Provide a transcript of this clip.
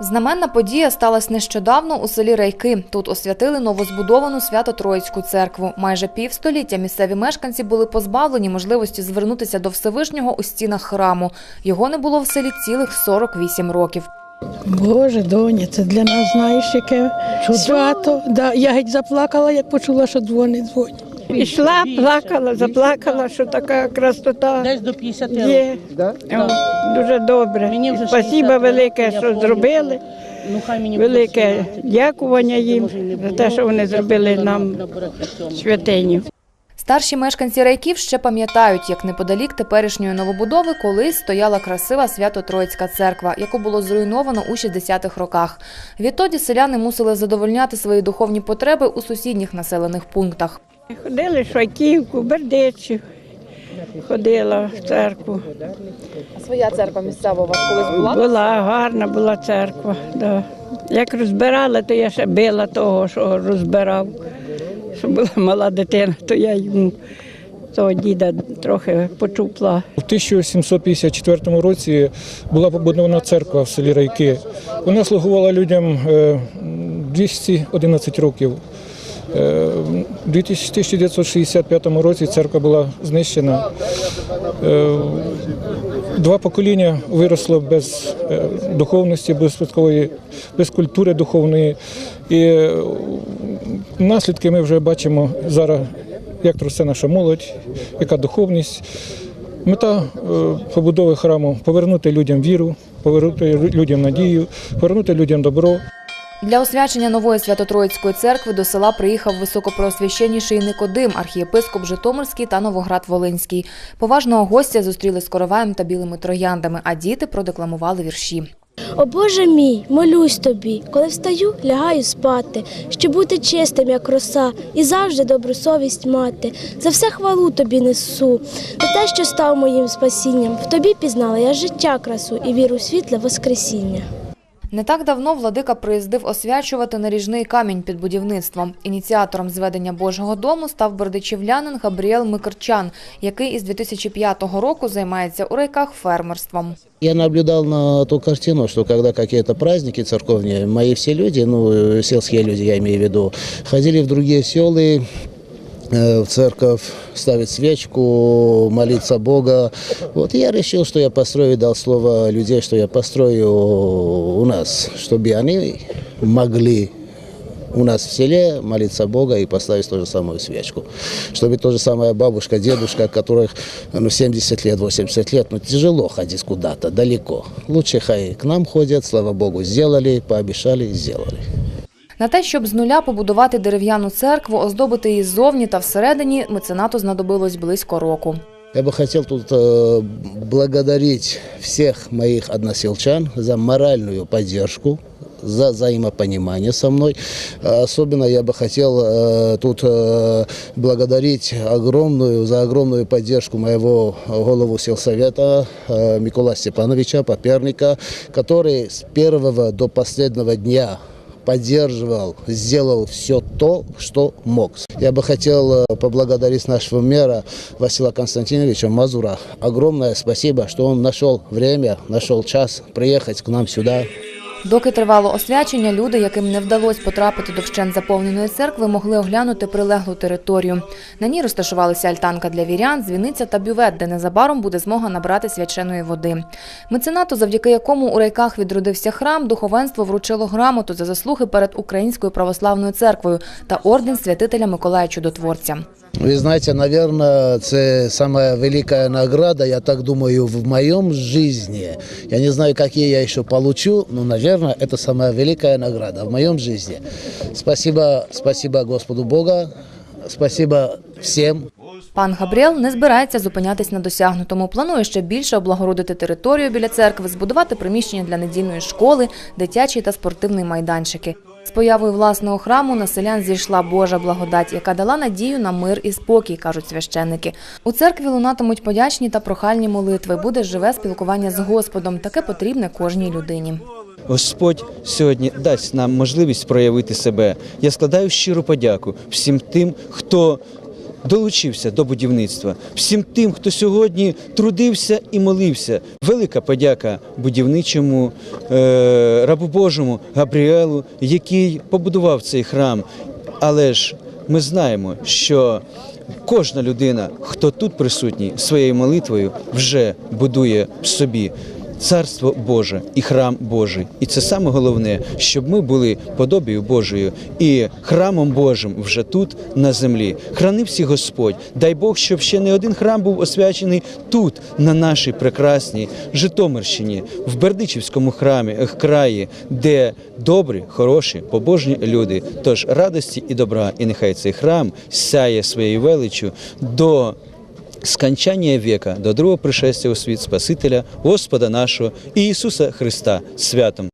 Знаменна подія сталася нещодавно у селі Райки. Тут освятили новозбудовану Свято-Троїцьку церкву. Майже півстоліття місцеві мешканці були позбавлені можливості звернутися до Всевишнього у стінах храму. Його не було в селі цілих 48 років. Боже, доня, це для нас знаєш, яке свято. Да, я геть заплакала, як почула, що дзвони дзвонять. Ішла, плакала, заплакала, що така красота Десь до 50 є. О, дуже добре. Мені вже Спасибо 60 велике, що зробили. Ну, хай мені Велике дякування їм за те, що вони зробили нам святиню. Старші мешканці Райків ще пам'ятають, як неподалік теперішньої новобудови колись стояла красива Свято-Троїцька церква, яку було зруйновано у 60-х роках. Відтоді селяни мусили задовольняти свої духовні потреби у сусідніх населених пунктах. Ходили в Швайківку, Бердичів. Ходила в церкву. А своя церква місцева у вас колись Була гарна була церква. Да. Як розбирала, то я ще била того, що розбирав. Що була мала дитина, то я йому того діда трохи почупла. У 1754 році була побудована церква в селі Райки. Вона слугувала людям е, 211 років. Е, У 1965 році церква була знищена. Е, Два покоління виросло без е, духовності, без спадкової, без культури духовної. І наслідки ми вже бачимо зараз, як росте наша молодь, яка духовність. Мета побудови храму повернути людям віру, повернути людям надію, повернути людям добро. Для освячення нової Свято-Троїцької церкви до села приїхав високопроосвященніший Никодим, архієпископ Житомирський та Новоград-Волинський. Поважного гостя зустріли з короваєм та білими трояндами, а діти продекламували вірші. О Боже мій, молюсь тобі, коли встаю, лягаю спати, щоб бути чистим, як роса, і завжди добру совість мати. За все хвалу тобі несу, за те, що став моїм спасінням. В тобі пізнала я життя красу і віру світле Воскресіння. Не так давно владика приїздив освячувати наріжний камінь під будівництвом. Ініціатором зведення Божого дому став бердичівлянин Габріел Микрчан, який із 2005 року займається у райках фермерством. Я наблюдал на ту картину, что когда какие-то праздники церковные, мои все люди, ну, э, сельские люди, я имею в виду, ходили в другие селы, э, в церковь ставить свечку, молиться Бога. Вот я решил, что я построю, дал слово людей, что я построю у нас, чтобы они могли у нас в селе молиться Бога и поставить ту же самую свечку. Чтобы то же самая бабушка, дедушка, которых ну, 70 лет, 80 лет, ну тяжело ходить куда-то, далеко. Лучше хай к нам ходят, слава Богу, сделали, пообещали, сделали. На те, щоб з нуля побудувати дерев'яну церкву, оздобити її ззовні та всередині, меценату знадобилось близько року. Я бы хотел тут э, благодарить всех моих односельчан за моральную поддержку, за взаимопонимание со мной. А Особенно я бы хотел э, тут э, благодарить огромную, за огромную поддержку моего голову сельсовета э, Микола Степановича Поперника, который с первого до последнего дня поддерживал, сделал все то, что мог. Я бы хотел э, поблагодарить нашего мэра Василия Константиновича Мазура. Огромное спасибо, что он нашел время, нашел час приехать к нам сюда. Доки тривало освячення, люди, яким не вдалося потрапити до вщент заповненої церкви, могли оглянути прилеглу територію. На ній розташувалися альтанка для вірян, дзвіниця та бювет, де незабаром буде змога набрати свяченої води. Меценату, завдяки якому у райках відродився храм, духовенство вручило грамоту за заслуги перед Українською православною церквою та орден святителя Миколая Чудотворця. Ви знаєте, наверное, це самая великая награда, я так думаю, в моем жизни. Я не знаю, какие я еще получу, наверное, это самая великая награда в моем жизни. Спасибо, спасибо Господу Бога, спасибо всем. Пан Габріел не збирається зупинятись на досягнутому. Планує ще більше облагородити територію біля церкви, збудувати приміщення для недільної школи, дитячі та спортивні майданчики. З появою власного храму на селян зійшла Божа благодать, яка дала надію на мир і спокій, кажуть священники. У церкві лунатимуть подячні та прохальні молитви. Буде живе спілкування з Господом. Таке потрібне кожній людині. Господь сьогодні дасть нам можливість проявити себе. Я складаю щиру подяку всім тим, хто долучився до будівництва. Всім тим, хто сьогодні трудився і молився. Велика подяка будівничому е, рабу Божому Габріелу, який побудував цей храм. Але ж ми знаємо, що кожна людина, хто тут присутній, своєю молитвою вже будує в собі. Царство Боже і храм Божий, і це саме головне, щоб ми були подобію Божою і храмом Божим вже тут на землі. Храни всі Господь. Дай Бог, щоб ще не один храм був освячений тут, на нашій прекрасній Житомирщині, в Бердичівському храмі краї, де добрі, хороші, побожні люди. Тож радості і добра, і нехай цей храм сяє своєю величчю до скончання віка, до другого пришестя у світ Спасителя, Господа нашого Ісуса Христа святом.